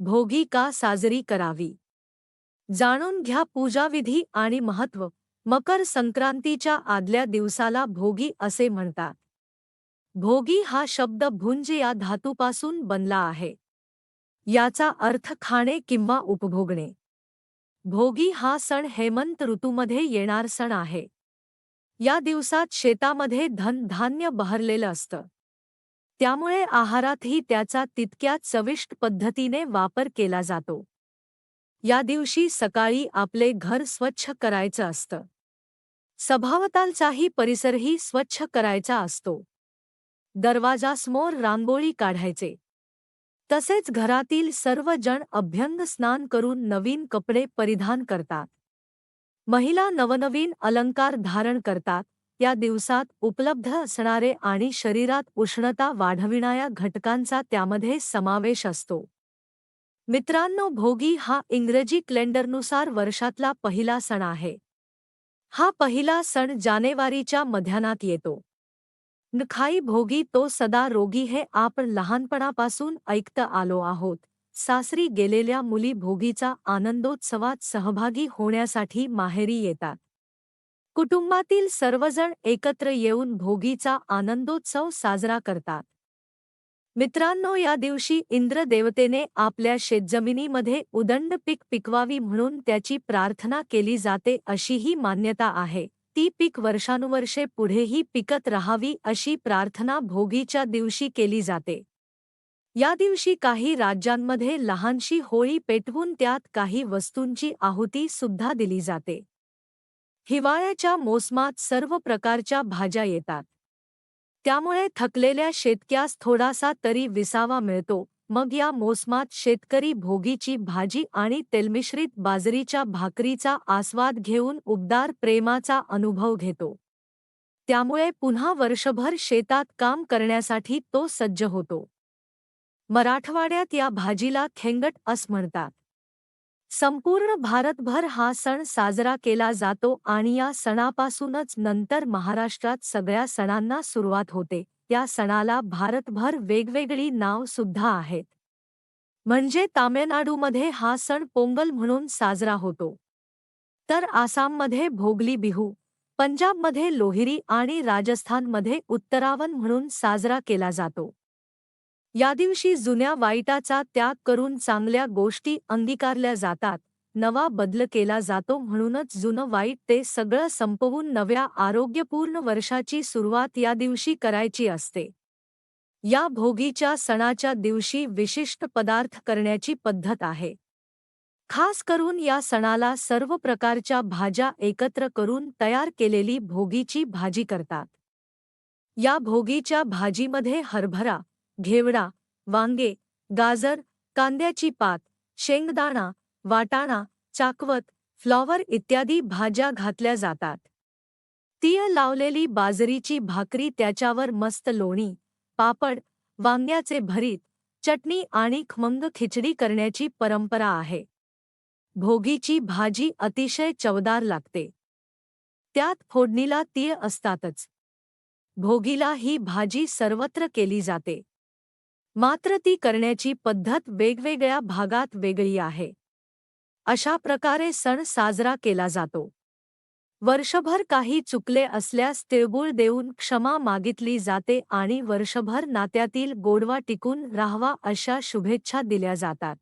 भोगी का साजरी करावी? जाणून घ्या पूजाविधी आणि महत्त्व मकर संक्रांतीच्या आदल्या दिवसाला भोगी असे म्हणतात. भोगी हा शब्द भुंज या धातूपासून बनला आहे. याचा अर्थ खाणे किंवा उपभोगणे. भोगी हा सण हेमंत ऋतूमध्ये येणार सण आहे. या दिवसात शेतामध्ये धन धान्य बहरलेलं असतं. त्यामुळे आहारातही त्याचा तितक्याच चविष्ट पद्धतीने वापर केला जातो. या दिवशी सकाळी आपले घर स्वच्छ करायचं असतं. सभावतालचाही परिसरही स्वच्छ करायचा असतो. दरवाजासमोर रांगोळी काढायचे. तसेच घरातील सर्वजण अभ्यंग स्नान करून नवीन कपडे परिधान करतात. महिला नवनवीन अलंकार धारण करतात. या दिवसात उपलब्ध असणारे आणि शरीरात उष्णता वाढविणाऱ्या घटकांचा त्यामध्ये समावेश असतो. मित्रांनो भोगी हा इंग्रजी क्लेंडरनुसार वर्षातला पहिला सण आहे. हा पहिला सण जानेवारीच्या मध्यानात येतो. नखाई भोगी तो सदा रोगी हे आपण लहानपणापासून ऐकत आलो आहोत. सासरी गेलेल्या मुली भोगीचा आनंदोत्सवात सहभागी होण्यासाठी माहेरी येतात. कुटुंबातील सर्वजण एकत्र येऊन भोगीचा आनंदोत्सव साजरा करतात. मित्रांनो या दिवशी इंद्रदेवतेने आपल्या शेतजमिनीमध्ये उदंड पीक पिकवावी म्हणून त्याची प्रार्थना केली जाते अशीही मान्यता आहे. ती पीक वर्षानुवर्षे पुढेही पिकत राहावी अशी प्रार्थना भोगीच्या दिवशी केली जाते. या दिवशी काही राज्यांमध्ये लहानशी होळी पेटवून त्यात काही वस्तूंची आहुती सुद्धा दिली जाते. हिवाळ्याच्या मोसमात सर्व प्रकारच्या भाज्या येतात. त्यामुळे थकलेल्या शेतक्यास थोडासा तरी विसावा मिळतो. मग या मोसमात शेतकरी भोगीची भाजी आणि तेलमिश्रित बाजरीच्या भाकरीचा आस्वाद घेऊन उबदार प्रेमाचा अनुभव घेतो. त्यामुळे पुन्हा वर्षभर शेतात काम करण्यासाठी तो सज्ज होतो. मराठवाड्यात या भाजीला खेंगट अस म्हणतात. संपूर्ण भारतभर हा सण साजरा केला जातो आणि या सणापासूनच नंतर महाराष्ट्रात सगळ्या सणांना सुरुवात होते. या सणाला भारतभर वेगवेगळी नाव सुद्धा आहेत. म्हणजे तामिळनाडूमध्ये हा सण पोंगल म्हणून साजरा होतो. तर आसाममध्ये भोगली बिहू पंजाबमध्ये लोहिरी आणि राजस्थानमध्ये उत्तरावन म्हणून साजरा केला जातो. या दिवशी जुन्या वाईटाचा त्याग करून चांगल्या गोष्टी अंगीकारल्या जातात नवा बदल केला जातो म्हणूनच जुनं वाईट ते सगळं संपवून नव्या आरोग्यपूर्ण वर्षाची सुरुवात या दिवशी करायची असते. या भोगीच्या सणाच्या दिवशी विशिष्ट पदार्थ करण्याची पद्धत आहे. खास करून या सणाला सर्व प्रकारच्या भाज्या एकत्र करून तयार केलेली भोगीची भाजी करतात. या भोगीच्या भाजीमध्ये हरभरा घेवडा वांगे गाजर कांद्याची पात शेंगदाणा वाटाणा चाकवत फ्लॉवर इत्यादी भाज्या घातल्या जातात. तीळ लावलेली बाजरीची भाकरी त्याच्यावर मस्त लोणी पापड वांग्याचे भरीत चटणी आणि खमंग खिचडी करण्याची परंपरा आहे. भोगीची भाजी अतिशय चवदार लागते. त्यात फोडणीला तीळ असतातच. भोगीला ही भाजी सर्वत्र केली जाते. मात्र ती करण्याची पद्धत वेगवेगळ्या भागात वेगळी आहे. अशा प्रकारे सण साजरा केला जातो. वर्षभर काही चुकले असल्यास तिळगुळ देऊन क्षमा मागितली जाते आणि वर्षभर नात्यातील गोडवा टिकून राहावा अशा शुभेच्छा दिल्या जातात.